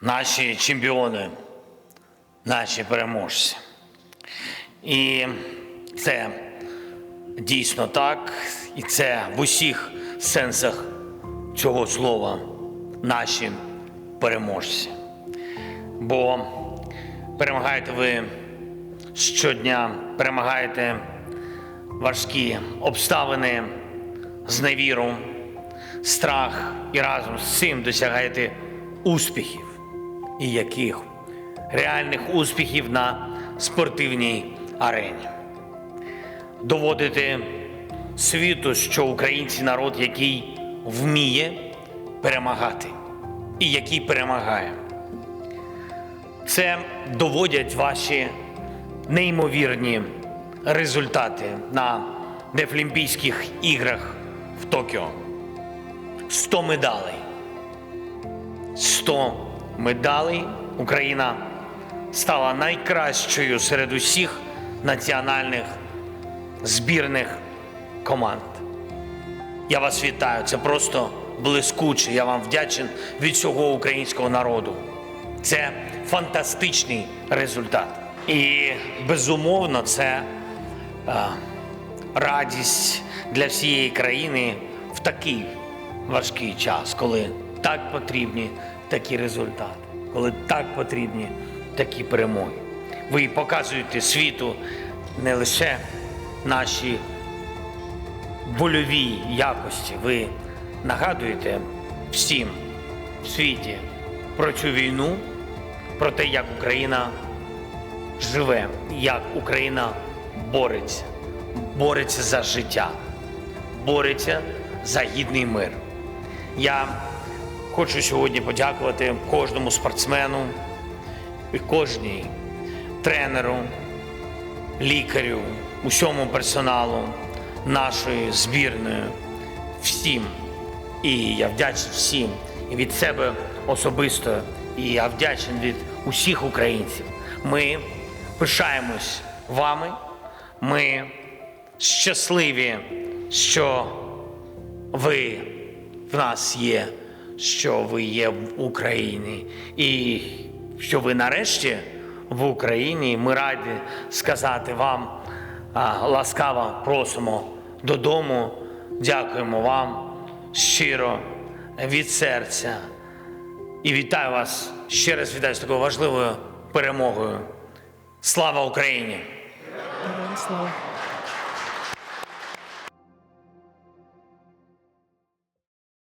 наші чемпіони, наші переможці. І це дійсно так, і це в усіх сенсах цього слова наші переможці. Бо перемагаєте ви щодня, перемагаєте важкі обставини, зневіру, страх і разом з цим досягаєте успіхів. І яких реальних успіхів на спортивній арені. Доводити світу, що українці народ, який вміє перемагати і який перемагає. Це доводять ваші неймовірні результати на Дефлімпійських іграх в Токіо. 100 медалей. 100 медалей Україна стала найкращою серед усіх національних збірних команд. Я вас вітаю. Це просто блискуче. Я вам вдячен від всього українського народу. Це фантастичний результат. І безумовно, це е, радість для всієї країни в такий важкий час, коли так потрібні такі результати, коли так потрібні такі перемоги. Ви показуєте світу не лише наші вольові якості. Ви нагадуєте всім в світі про цю війну, про те, як Україна живе, як Україна бореться, бореться за життя, бореться за гідний мир. Я хочу сьогодні подякувати кожному спортсмену і кожній тренеру, лікарю, усьому персоналу нашої збірної, всім. І я вдячний всім і від себе особисто, і я вдячний від усіх українців. Ми пишаємось вами. Ми щасливі, що ви в нас є, що ви є в Україні, і що ви нарешті в Україні. Ми раді сказати вам ласкаво просимо додому. Дякуємо вам щиро від серця. І вітаю вас ще раз вітаю з такою важливою перемогою. Слава Україні! Слава.